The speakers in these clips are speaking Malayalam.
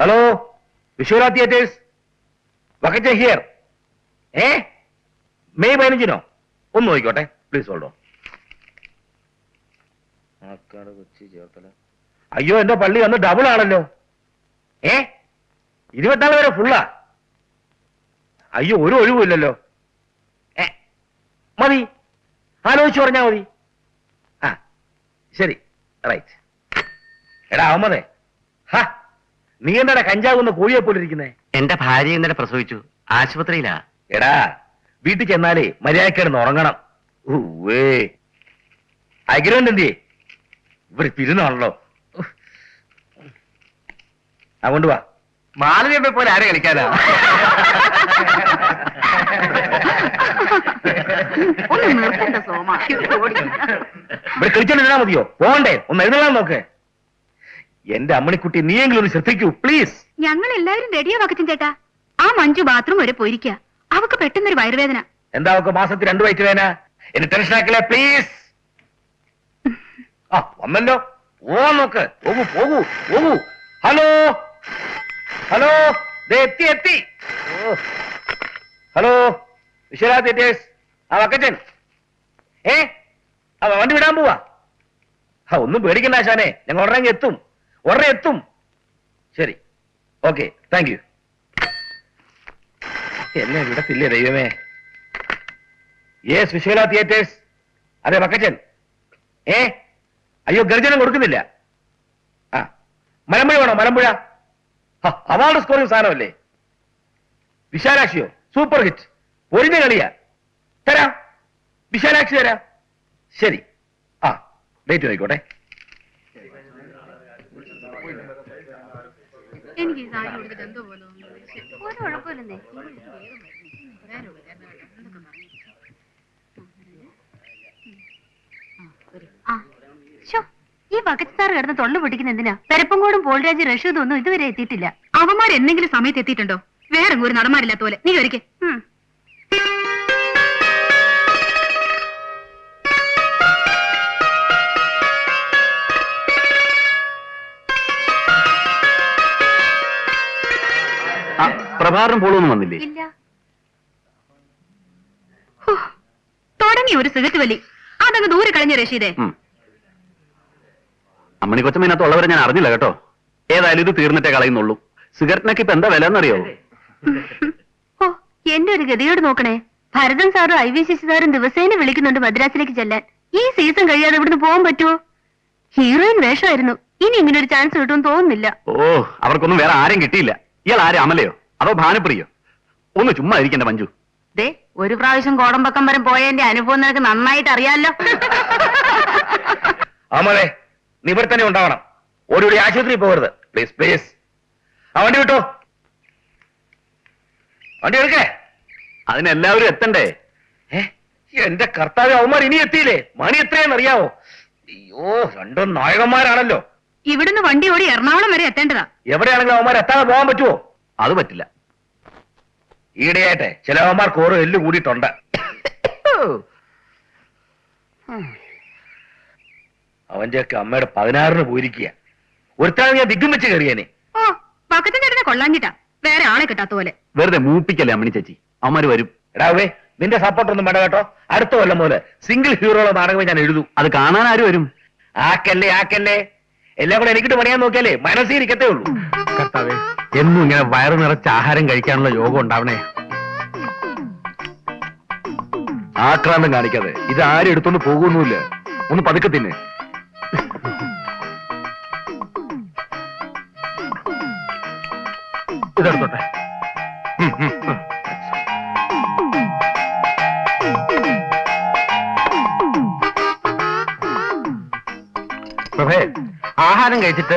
Hello Vishwara theatres Vakkacha here ഏ മെയ് പതിനഞ്ചിനോ? ഒന്ന് നോക്കിക്കോട്ടെ. പ്ലീസ് ഹോൾഡോ അയ്യോ എന്റെ പള്ളി അന്ന് ഡബിൾ ആണല്ലോ. ഏ? ഇരുപത്തിനാല് വരെ ഫുള്ളാ അയ്യോ ഒരു ഒഴിവുമില്ലല്ലോ. ഏ? മതി. ആലോചിച്ച് പറഞ്ഞാ മതി. ആ ശരി. റൈറ്റ് എടാ അഹമ്മദേ. ഹാ. നീ എന്താടാ കഞ്ചാവുന്ന കോഴിയെ പോലെ ഇരിക്കുന്നേ? എന്റെ ഭാര്യ ഇന്നലെ പ്രസവിച്ചു. ആശുപത്രിയിലാ. എടാ വീട്ടിൽ ചെന്നാലേ മര്യാദക്കിടന്ന് ഉറങ്ങണം. ഊവേ അഗ്രഹം എന്തിയേ ഇവിടെ തിരുന്നാണല്ലോ അതുകൊണ്ട് വാ. മാലവ്യപ്പെ പോലെ ആരെ കളിക്കാനാ? ഇവിടെ കളിച്ചോണ്ടിരുന്നാ മതിയോ? പോകണ്ടേ ഒന്ന് എഴുന്നള്ളാൻ നോക്ക്. എന്റെ അമ്മണിക്കുട്ടി നീയെങ്കിലും ഒന്ന് ശ്രദ്ധിക്കൂ പ്ലീസ് ഞങ്ങൾ എല്ലാവരും റെഡിയാ വക്കച്ചൻ ചേട്ടാ. ആ മഞ്ജു ബാത്റൂം വരെ പോയിരിക്കുക അവക്ക് പെട്ടെന്നൊരു വയറുവേദന. എന്താ അവക്ക് മാസത്തിൽ രണ്ടു വയറ്റ് വേന എന്നെ ടെൻഷൻ ആക്കില്ലേ പ്ലീസ് ആ വന്നല്ലോ. ഓ നോക്ക്. പോകൂ പോകൂ പോകൂ. ഹലോ? ഹലോ? ദേ എത്തി എത്തി. ഹലോ? വിശ്വനാ തിയേറ്റേഴ്സ് ആ വക്കച്ചൻ. ഏ? ആ വണ്ടി വിടാൻ പോവാ. ആ ഒന്നും പേടിക്കണ്ട ആശാനെ. ഞങ്ങൾ ഉടനെ എത്തും. എത്തും ശരി. ഓക്കെ. താങ്ക് യു എന്നെ വിടത്തില്ലേ ദൈവമേ. ഏ സുശീല തിയേറ്റേഴ്സ് അതെ വക്കച്ചൻ ഏ? അയ്യോ ഗർജനം കൊടുക്കുന്നില്ല. ആ. മലമ്പുഴ വേണോ? മലമ്പുഴ. അവാർഡ് സ്കോറിംഗ് സാധനമല്ലേ? വിശാലാക്ഷിയോ? സൂപ്പർ ഹിറ്റ് ഒഴിഞ്ഞ കളിയാ. തരാ. വിശാലാക്ഷി തരാ ശരി. ആ ഡേറ്റ് നോയിക്കോട്ടെ എനിക്ക് എന്തോ പോലെ ഒരു കുഴപ്പമില്ലെന്നേ ഈ ബക്കറ്റ് സാർ കിടന്ന് തൊള്ളു പിടിക്കുന്ന എന്തിനാ? പെരപ്പങ്കോടും പോൾരാജ് റഷീദും ഒന്നും ഇതുവരെ എത്തിയിട്ടില്ല. അവന്മാർ എന്തെങ്കിലും സമയത്ത് എത്തിയിട്ടുണ്ടോ? വേറെ ഒരു നടന്മാരില്ലാത്ത പോലെ. നീ ഒരിക്കേ പ്രഭാകരൻ പോളൊന്നും വന്നില്ലേ? ഇല്ല. തുടങ്ങി ഒരു സിഗരറ്റ് വലി. അതങ്ങ് ദൂരെ കളഞ്ഞ രശീദേ. അമ്മണി കൊച്ചമ്മനകത്ത് ഉള്ളവരെ ഞാൻ അറിഞ്ഞില്ല കേട്ടോ. ഏതായാലും ഇത് തീർന്നിട്ടേ കളയുന്നുള്ളൂ. സിഗരറ്റിനൊക്കെ ഇപ്പൊ എന്താ വില എന്നറിയോ ഓ എന്റെ ഒരു ഗതിയോട് നോക്കണേ. ഭരതൻ സാറും ഐ വി ശശി സാറും ദിവസേന വിളിക്കുന്നുണ്ട് മദ്രാസിലേക്ക് ചെല്ലാൻ. ഈ സീസൺ കഴിയാതെ ഇവിടുന്ന് പോകാൻ പറ്റുമോ ഹീറോയിൻ വേഷമായിരുന്നു. ഇനി ഇങ്ങനെ ഒരു ചാൻസ് കിട്ടുമെന്ന് തോന്നുന്നില്ല. ഓ അവർക്കൊന്നും വേറെ ആരും കിട്ടിയില്ല. ഇയാൾ ആരും അമലയോ? അതോ ഭാനപ്രിയോ? ഒന്ന് ചുമ്മാ ഇരിക്കണ്ട മഞ്ജു. ദേ ഒരു പ്രാവശ്യം കോടമ്പക്കം വരെ പോയതിന്റെ അനുഭവം നിനക്ക് നന്നായിട്ട് അറിയാലോ. അമ്മളെ നീ ഇവിടെ തന്നെ ഉണ്ടാവണം. ഓടി ആശുപത്രി പോകരുത്. പ്ലീസ് പ്ലീസ് ആ വണ്ടി വിട്ടോ? വണ്ടി എടുക്കേ? അതിനെല്ലാവരും എത്തണ്ടേ? എന്റെ കർത്താവ് അവന്മാർ ഇനി എത്തിയില്ലേ? മണി എത്രയെന്ന് അറിയാവോ? അയ്യോ രണ്ടും നായകന്മാരാണല്ലോ. ഇവിടുന്ന് വണ്ടി ഓടി എറണാകുളം വരെ എത്തേണ്ടതാ. എവിടെയാണെങ്കിലും അവന്മാർ എത്താതെ പോകാൻ പറ്റുമോ അത് പറ്റില്ല. ഈടെയായിട്ടെ ചിലവന്മാർ കോറ് ഓരോ എല്ല് കൂടിയിട്ടുണ്ട്. അവന്റെയൊക്കെ അമ്മയുടെ പതിനാറിന് പോയിരിക്കുക. ഒരുത്താണ് ഞാൻ ദിഗ്ഗം വെച്ച് കയറിയേനെ. ഓ പക്കത്തിന്റെ ചേട്ടനെ കൊള്ളാഞ്ഞിട്ടാ. വേറെ ആളെ കിട്ടാത്ത പോലെ. വെറുതെ മൂപ്പിക്കല്ലേ അമ്മണി ചേച്ചി? അവന്മാര് വരും. എടാവേ നിന്റെ സപ്പോർട്ട് ഒന്നും വേണ്ട കേട്ടോ. അടുത്ത കൊല്ലം പോലെ സിംഗിൾ ഹീറോയുടെ നാടകമേ ഞാൻ എഴുതും. അത് കാണാൻ ആര് വരും? ആക്കല്ലേ ആക്കല്ലേ. എല്ലാം കൂടെ എനിക്കിട്ട് പണിയാൻ നോക്കിയാലേ മനസ്സിൽ ഇരിക്കത്തേ ഉള്ളൂ. കർത്താവേ എന്നും ഇങ്ങനെ വയറു നിറച്ച് ആഹാരം കഴിക്കാനുള്ള യോഗം ഉണ്ടാവണേ. ആക്രാന്തം കാണിക്കാതെ ഇത് ആരും എടുത്തോണ്ട് പോകുന്നുമില്ല. ഒന്ന് പതുക്കെ തിന്നെ. ഇതെടുത്തോട്ടെ. പ്രഭേ ആഹാരം കഴിച്ചിട്ട്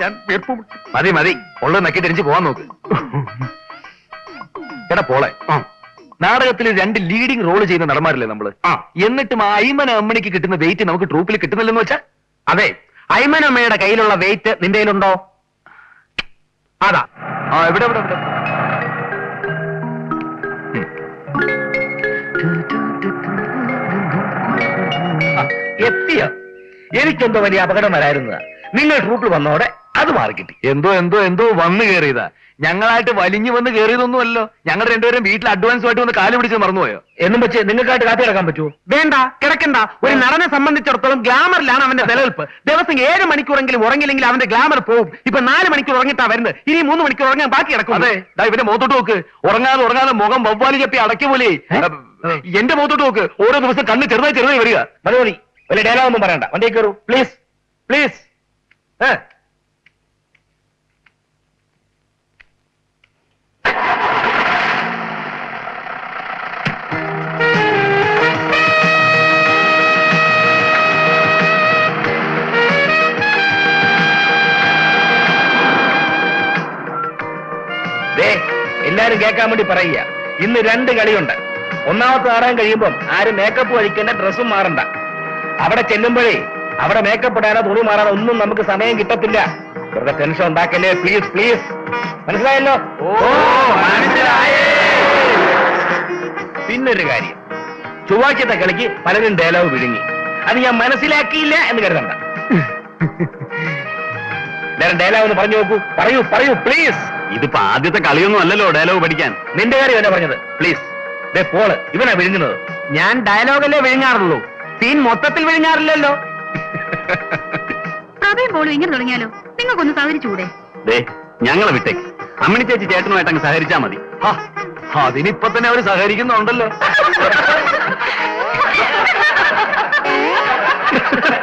ഞാൻ വീർപ്പ് മുട്ടി. മതി മതി. ഉള്ളത് നക്കി തിരിച്ച് പോവാൻ നോക്ക്. എടാ പോളെ നാടകത്തിൽ രണ്ട് ലീഡിംഗ് റോൾ ചെയ്യുന്ന നടന്മാരല്ലേ നമ്മൾ? എന്നിട്ടും ആ അയ്മന അമ്മണിക്ക് കിട്ടുന്ന വെയിറ്റ് നമുക്ക് ട്രൂപ്പിൽ കിട്ടുന്നില്ലെന്ന് വെച്ചാ? അതെ. അയ്മനമ്മയുടെ കയ്യിലുള്ള വെയിറ്റ് നിന്റെ കയ്യിലുണ്ടോ? അതാ. ആ എവിടെ എവിടെ എവിടെ? എത്തിയ? എനിക്കെന്തോ വലിയ അപകടം വരായിരുന്നതാ നിങ്ങൾ ട്രൂപ്പിൽ വന്നോടെ. അത് മാറിക്കിട്ടി എന്തോ എന്തോ എന്തോ വന്ന് കയറിയതാ. ഞങ്ങളായിട്ട് വലിഞ്ഞു വന്ന് കയറിയതൊന്നുമല്ലോ ഞങ്ങൾ രണ്ടുപേരും വീട്ടിൽ അഡ്വാൻസ് ആയിട്ട് വന്ന് കാൽ പിടിച്ച് മറന്നുപോയോ? എന്നും വെച്ച് നിങ്ങൾക്കായിട്ട് കാത്തി കിടക്കാൻ പറ്റുമോ? വേണ്ട കിടക്കണ്ട. ഒരു നടനെ സംബന്ധിച്ചിടത്തോളം ഗ്ലാമറിലാണ് അവന്റെ നിലനിൽപ്പ്. ദിവസം ഏഴ് മണിക്കൂറെങ്കിലും ഉറങ്ങില്ലെങ്കിൽ അവന്റെ ഗ്ലാമർ പോകും ഇപ്പൊ നാല് മണിക്കൂർ ഉറങ്ങിട്ടാ വരുന്നത്. ഇനി മൂന്ന് മണിക്കൂർ ഉറങ്ങാൻ ബാക്കി കിടക്കും. അതെ. ദാ ഇവന്റെ മുഖത്തോട്ട് നോക്ക്. ഉറങ്ങാതെ ഉറങ്ങാതെ മുഖം വവ്വാലി ചപ്പി അടക്കി പോലെ. എന്റെ മുഖത്തോട്ട് നോക്ക്. ഓരോ ദിവസം കണ്ണ് ചെറുതായി ചെറുതായി വരിക. മതി വലിയ ഡയലോഗ് ഒന്നും പറയണ്ട. വണ്ടി കയറൂ. പ്ലീസ് പ്ലീസ് ദേ എല്ലാരും കേൾക്കാൻ വേണ്ടി പറയുക. ഇന്ന് രണ്ട് കളിയുണ്ട്. ഒന്നാമത്തെ ആറാൻ കഴിയുമ്പം ആരും മേക്കപ്പ് കഴിക്കേണ്ട ഡ്രസ്സും മാറണ്ട. അവിടെ ചെല്ലുമ്പോഴേ അവിടെ മേക്കപ്പ് ഇടാനോ തുണി മാറാനോ ഒന്നും നമുക്ക് സമയം കിട്ടത്തില്ല. വെറുതെ ടെൻഷൻ ഉണ്ടാക്കല്ലേ? പ്ലീസ് പ്ലീസ് മനസ്സിലായല്ലോ? മനസ്സിലായേ. പിന്നൊരു കാര്യം. ചൊവ്വാഴ്ചത്തെ കളിക്ക് പലരും ഡയലോഗ് വിഴുങ്ങി. അത് ഞാൻ മനസ്സിലാക്കിയില്ല എന്ന് കരുതണ്ട. ഡയലോഗ് ഒന്ന് പറഞ്ഞു നോക്കൂ. പറയൂ പറയൂ പ്ലീസ് ഇതിപ്പോ ആദ്യത്തെ കളിയൊന്നും അല്ലല്ലോ ഡയലോഗ് പഠിക്കാൻ. നിന്റെ കാര്യം എന്നാ പറഞ്ഞത്. പ്ലീസ് ദേ പോൾ ഇവനാ വിഴുങ്ങുന്നത്. ഞാൻ ഡയലോഗല്ലേ വിഴുങ്ങാറുള്ളൂ. സീൻ മൊത്തത്തിൽ വിഴുങ്ങാറില്ലല്ലോ. പോളും ഇങ്ങനെ തുടങ്ങിയാലോ? നിങ്ങൾക്കൊന്ന് സഹകരിച്ചൂടെ ദേ ഞങ്ങളെ വിട്ടേക്ക് അമ്മണി ചേച്ചി ചേട്ടനുമായിട്ട് അങ്ങ് സഹകരിച്ചാ മതി. ഹാ, അതിനിപ്പൊ തന്നെ അവർ സഹകരിക്കുന്നുണ്ടല്ലോ.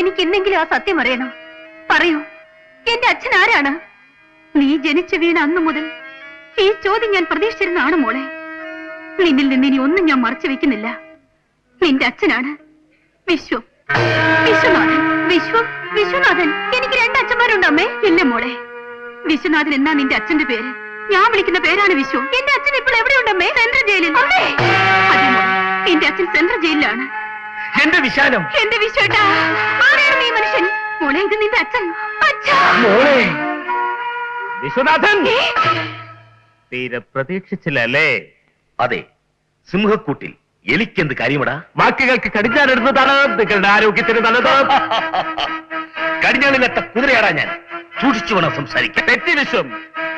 എനിക്ക് ഇന്നെങ്കിലും ആ സത്യം അറിയണം. പറയൂ എന്റെ അച്ഛൻ ആരാണ്? നീ ജനിച്ചു വീണ അന്നു മുതൽ ഈ ചോദ്യം ഞാൻ പ്രതീക്ഷിച്ചിരുന്നാണ് മോളെ. നിന്നിൽ നിന്ന് ഇനി ഒന്നും ഞാൻ മറച്ചു വെക്കുന്നില്ല. നിന്റെ അച്ഛനാണ് വിശ്വം. വിശ്വനാഥൻ. വിശ്വം വിശ്വനാഥൻ. എനിക്ക് രണ്ട് അച്ഛന്മാരുണ്ട് അമ്മേ. ഇല്ല മോളെ. വിശ്വനാഥൻ എന്നാ നിന്റെ അച്ഛന്റെ പേര്? ഞാൻ വിളിക്കുന്ന പേരാണ് വിശ്വം. എന്റെ അച്ഛൻ ഇപ്പോൾ എവിടെയുണ്ടമ്മേ സെൻട്രൽ ജയിലിൽ. എന്റെ അച്ഛൻ സെൻട്രൽ ജയിലിലാണ്. എന്റെ വിശാലം? എന്റെ വിശ്വട്ടാ ആരാണ് ഈ മനുഷ്യൻ? മോളെ ഇത് നിന്റെ അച്ഛൻ. അച്ഛാ! മോളെ വിശ്വനാഥൻ! തീരെ പ്രതീക്ഷിച്ചില്ലല്ലേ? അതെ സിംഹക്കൂട്ടിൽ എനിക്കെന്ത് കാര്യമടാ? വാക്കുകൾക്ക് കടിഞ്ഞാനെടുത്തതാണ്. നിങ്ങളുടെ ആരോഗ്യത്തിന് നല്ലത്. കടിഞ്ഞാണില്ലാത്ത കുതിരയാടാ ഞാൻ. സൂക്ഷിച്ചു വേണം സംസാരിക്കാൻ. തെറ്റി വിശ്വം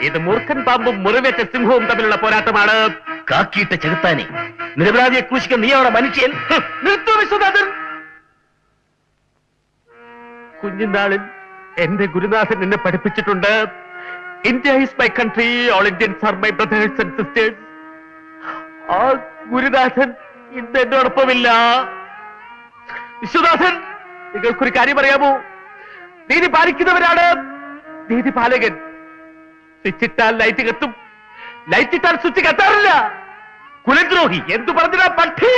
ഇത് മൂർഖൻ പാമ്പും മുറിവേറ്റ സിംഹവും തമ്മിലുള്ള പോരാട്ടമാണ്. കാക്കിയിട്ട ചെകുത്താനെ. നിരപരാധിയെ ക്രൂശിക്കാൻ നീ അവിടെ മനുഷ്യൻ നിർത്തു വിശ്വനാഥൻ. കുഞ്ഞുനാളിൽ എന്റെ ഗുരുനാഥൻ എന്നെ പഠിപ്പിച്ചിട്ടുണ്ട്. India is my country all Indians are my brothers and sisters ആ ഗുരുനാഥൻ ഇന്ന് എന്നോടൊപ്പമില്ല. വിശ്വനാഥൻ നിങ്ങൾക്കൊരു കാര്യം അറിയാമോ നീതി പാലിക്കുന്നവരാണ്. നീതി പാലകൻ. സ്വിച്ചിട്ടാൽ ലൈറ്റ് കത്തും. ലൈറ്റ് ഇട്ടാൽ സ്വിച്ച് കത്താറില്ല. കുലദ്രോഹി എന്തു പറഞ്ഞില്ല പട്ടി?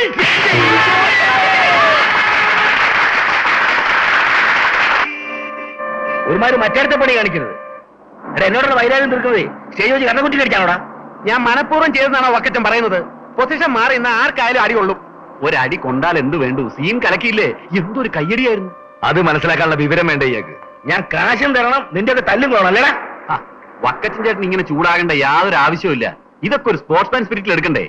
ഒരുമാര് മറ്റേടത്തെ പണി കാണിക്കരുത്. എടാ എന്നോടുള്ള വൈരാഗ്യം തീർക്കുന്നതേ സ്റ്റേജ് വെച്ച് കണ്ണക്കുറ്റി കടിക്കാനോടാ ഞാൻ മനഃപൂർവം ചെയ്തെന്നാണോ വക്കച്ചൻ പറയുന്നത്? പൊസിഷൻ മാറി ഇന്ന് ആർക്കായാലും അടി കൊള്ളും. ഒരടി കൊണ്ടാൽ എന്ത് വേണ്ടു? സീൻ കലക്കിയില്ലേ? എന്തൊരു കയ്യടിയായിരുന്നു. അത് മനസ്സിലാക്കാനുള്ള വിവരം വേണ്ട ഇയാൾക്ക്? ഞാൻ കാശും തരണം നിന്റെ ഒക്കെ തല്ലും കൊള്ളണം അല്ലേടാ? വക്കച്ചൻ ചേട്ടൻ ഇങ്ങനെ ചൂടാകേണ്ട യാതൊരു ആവശ്യവും ഇതൊക്കെ ഒരു സ്പോർട്സ്മാൻ സ്പിരിറ്റിൽ എടുക്കണ്ടേ?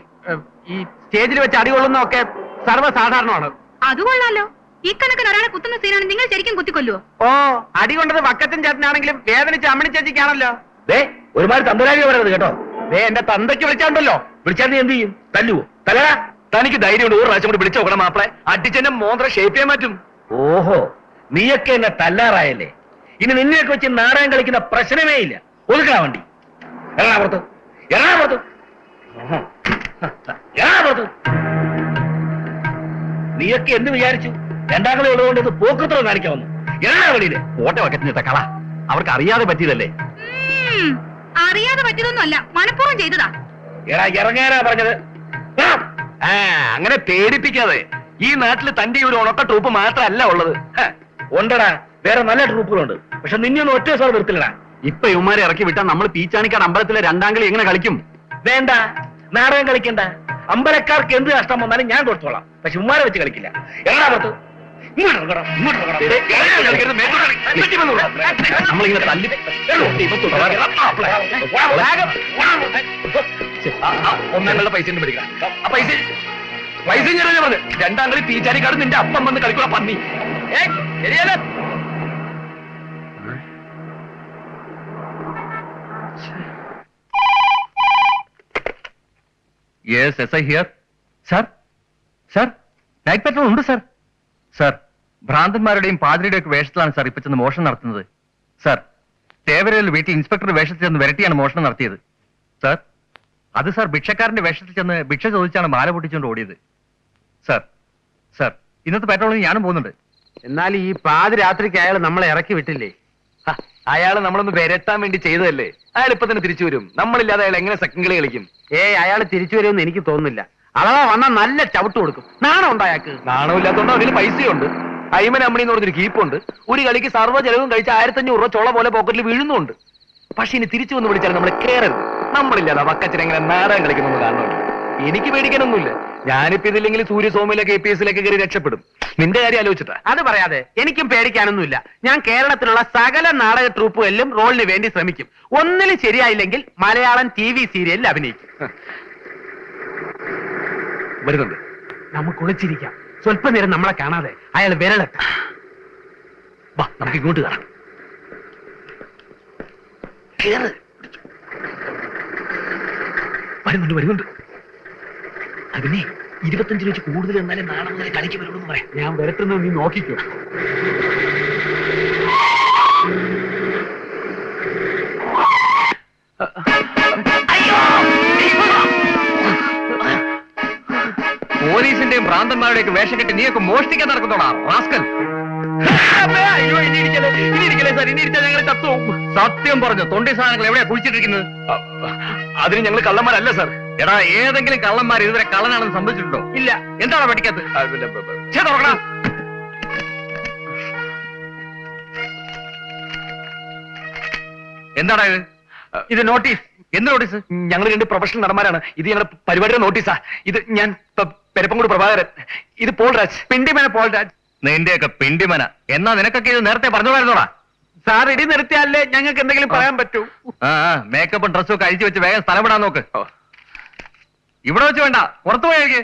ഈ സ്റ്റേജിൽ വെച്ച് അടി കൊള്ളുന്നതൊക്കെ സർവസാധാരണമാണ്. അത് കൊള്ളാലോ. ഈ കണക്കിന് ഒരാളെ കുത്തുന്ന സീനാണ് നിങ്ങൾ ശരിക്കും കുത്തിക്കൊല്ലുവോ? ഓ അടി കൊണ്ടത് വക്കച്ചൻ ചേട്ടനാണെങ്കിലും വേദനിച്ച് അമ്മണി ചേച്ചിക്കാണല്ലോ. ദേ ഒരുമാതിരി പറയുന്നത് പറയരുത് കേട്ടോ. ദേ എന്റെ തന്തയ്ക്ക് വിളിച്ചാണ്ടല്ലോ. വിളിച്ചാൽ നീ എന്ത് ചെയ്യും? തല്ലുവോ? തലടാ. തനിക്ക് ധൈര്യമുണ്ട്. ഒരു പ്രാവശ്യം കൂടി വിളിച്ചു നോക്കണം മാപ്പിളെ. അടിച്ചെന്നെ മോന്ത്ര ഷേപ്പ് ചെയ്യാൻ മാറ്റും ഓഹോ. നീയൊക്കെ എന്നെ തല്ലാറായല്ലേ. ഇനി നിന്നെയൊക്കെ വെച്ച് നാടകം കളിക്കുന്ന പ്രശ്നമേ ഇല്ല. ഒതുക്കണ വണ്ടി. എറണാകുളത്ത് എറണാകുളത്ത് എറണാകുളത്ത് നീയൊക്കെ എന്ത് വിചാരിച്ചു? രണ്ടാം കളി ഉള്ളതുകൊണ്ട് ഇത് പോക്കൃത്രം കാണിക്കാൻ വന്നു എല്ലാ വെളിയിൽ? ഓട്ട വക്കറ്റിനിട്ട കള. അവർക്ക് അറിയാതെ പറ്റിയതല്ലേ? അറിയാതെ പറ്റിയതൊന്നുമല്ല. മനഃപൂർവം ചെയ്തതാ. എടാ ഇറങ്ങാനാ പറഞ്ഞത്. അങ്ങനെ പേടിപ്പിക്കാതെ. ഈ നാട്ടിൽ തന്റെ ഒരു ഉണക്ക ട്രൂപ്പ് മാത്രമല്ല ഉള്ളത്. ഉണ്ടടാ. വേറെ നല്ല ട്രൂപ്പുകളുണ്ട്. പക്ഷെ നിന്നെയൊന്നും ഒറ്റ സാർ നിർത്തില്ലടാ ഇപ്പൊ ഇവന്മാരെ ഇറക്കി വിട്ടാൽ നമ്മൾ പീച്ചാണിക്കാട് അമ്പലത്തിലെ രണ്ടാം കളി എങ്ങനെ കളിക്കും? വേണ്ട. നാടകം കളിക്കണ്ട അമ്പലക്കാർക്ക് എന്ത് നഷ്ടം വന്നാലും ഞാൻ കൊടുത്തോളാം പക്ഷെ ഉമ്മാരെ വെച്ച് കളിക്കില്ല എല്ലാ പുറത്ത്. നമ്മളിങ്ങനെ തല്ലി ദൈവത്തോട് വേഗം. ആ, ആ, ഒന്നാം കളുടെ പൈസ ഉണ്ട് പിടിക്കണം ആ പൈസ പൈസ ഞാൻ പറഞ്ഞു രണ്ടാം കളി പീച്ചാനിക്കാട് നിന്റെ അപ്പം വന്ന് കളിക്കുക പന്നി ഏയ്, ശരിയല്ലേ yes yes I here sir sir night patrol ഉണ്ട് സാർ സാർ ഭ്രാന്തന്മാരുടെയും പാതിരിയുടെയും ഒക്കെ വേഷത്തിലാണ് സാർ ഇപ്പൊ ചെന്ന് മോഷണം നടത്തുന്നത്. സാർ തേവരയിൽ വീട്ടിൽ ഇൻസ്പെക്ടർ വേഷത്തിൽ ചെന്ന് വരട്ടിയാണ് മോഷണം നടത്തിയത്. സാർ അത് സാർ ഭിക്ഷക്കാരന്റെ വേഷത്തിൽ ചെന്ന് ഭിക്ഷ ചോദിച്ചാണ് മാല പൊട്ടിച്ചുകൊണ്ട് ഓടിയത്. സാർ സാർ ഇന്നത്തെ പെട്രോളിന് ഞാനും പോകുന്നുണ്ട്. എന്നാൽ ഈ പാതിരാത്രിക്ക് അയാൾ നമ്മളെ ഇറക്കി വിട്ടില്ലേ? അയാൾ നമ്മളൊന്ന് വരട്ടാൻ വേണ്ടി ചെയ്തതല്ലേ? അയാൾ ഇപ്പൊ തന്നെ തിരിച്ചു വരും. നമ്മളില്ലാതെ അയാൾ എങ്ങനെ സെക്കൻഡ് കളി കളിക്കും? ഏയ് അയാൾ തിരിച്ചു വരുമെന്ന് എനിക്ക് തോന്നുന്നില്ല. അഥവാ വന്നാൽ നല്ല ചവിട്ട് കൊടുക്കും. നാണം ഉണ്ട് അയാൾക്ക്? നാണമില്ലാത്തോണ്ട് അതിൽ പൈസയുണ്ട്. അയ്മൻ അമ്മണി എന്ന് പറഞ്ഞൊരു കീപ്പുണ്ട്. ഒരു കളിക്ക് സർവ ചെലവും കഴിച്ച് ആയിരത്തി അഞ്ഞൂറ് രൂപ ചൊള പോലെ പോക്കറ്റിൽ വീഴുന്നുണ്ട്. പക്ഷെ ഇനി തിരിച്ചു വന്ന് വിളിച്ചാൽ നമ്മൾ കേറരുത്. നമ്മളില്ലാതെ വക്കച്ചൻ എങ്ങനെ നാടകം കളിക്കുന്നു കാണുന്നുണ്ട് എനിക്ക് പേടിക്കാനൊന്നുമില്ല. ഞാനിപ്പോ ഇതില്ലെങ്കിൽ സൂര്യസോമിലെ കെ പി എസിലേക്ക് കയറി രക്ഷപ്പെടും. നിന്റെ കാര്യം ആലോചിച്ചിട്ടാ. അത് പറയാതെ എനിക്കും പേടിക്കാനൊന്നുമില്ല. ഞാൻ കേരളത്തിലുള്ള സകല നാടക ട്രൂപ്പുകളിലും റോളിന് വേണ്ടി ശ്രമിക്കും. ഒന്നിലും ശരിയായില്ലെങ്കിൽ മലയാളം ടി വി സീരിയലിൽ അഭിനയിക്കും. വരുന്നുണ്ട്. നമുക്ക് ഒളിച്ചിരിക്കാം. സ്വല്പ നേരം നമ്മളെ കാണാതെ അയാൾ വിരളെത്ത വാ നമുക്ക് ഇങ്ങോട്ട് കാണാം കേറ്. വരുന്നുണ്ട് വരുന്നുണ്ട്. അതിനെ ഇരുപത്തഞ്ച് വെച്ച് കൂടുതൽ എന്നാലേ നാളെ മുതൽ കളിക്ക് വരുള്ളൂ എന്ന് പറയാം. ഞാൻ വരത്തുന്നത് നീ നോക്കിക്കോ. പോലീസിന്റെയും ഭ്രാന്തന്മാരുടെയൊക്കെ വേഷം കെട്ടി നീയൊക്കെ മോഷ്ടിക്കാൻ നടക്കുന്നോടാ റാസ്കൽ. സത്യം പറഞ്ഞു തൊണ്ടി സാധനങ്ങൾ എവിടെയാ കുഴിച്ചിട്ടിരിക്കുന്നത്? അതിന് ഞങ്ങൾ കള്ളന്മാരല്ല സാർ. എടാ ഏതെങ്കിലും കള്ളന്മാർ ഇതുവരെ കള്ളനാണെന്ന് സംഭവിച്ചിട്ടുണ്ടോ ഇല്ല. എന്താണ് പഠിക്കാത്തത്. എന്താടാ ഇത്? ഇത് നോട്ടീസ് എന്ത് നോട്ടീസ് ഞങ്ങൾ രണ്ട് പ്രൊഫഷണൽ നടന്മാരാണ്. ഇത് ഞങ്ങളുടെ പരിപാടിയുടെ നോട്ടീസാ ഇത് ഞാൻ പെരപ്പംകൂട് പ്രഭാകരൻ. ഇത് പോൾ രാജ് പിണ്ടിമന പോൾ രാജ് നിന്റെയൊക്കെ പിണ്ടിമന. എന്നാ നിനക്കൊക്കെ ഇത് നേരത്തെ പറഞ്ഞോളായിരുന്നോടാ സാർ ഇടി നിർത്തിയാലേ ഞങ്ങൾക്ക് എന്തെങ്കിലും പറയാൻ പറ്റൂ. ആ മേക്കപ്പും ഡ്രസ്സും ഒക്കെ അഴിച്ചു വെച്ച് വേഗം സ്ഥലം വിടാൻ നോക്ക്. ഇവിടെ വെച്ച് വേണ്ട. പുറത്തു പോയേക്ക്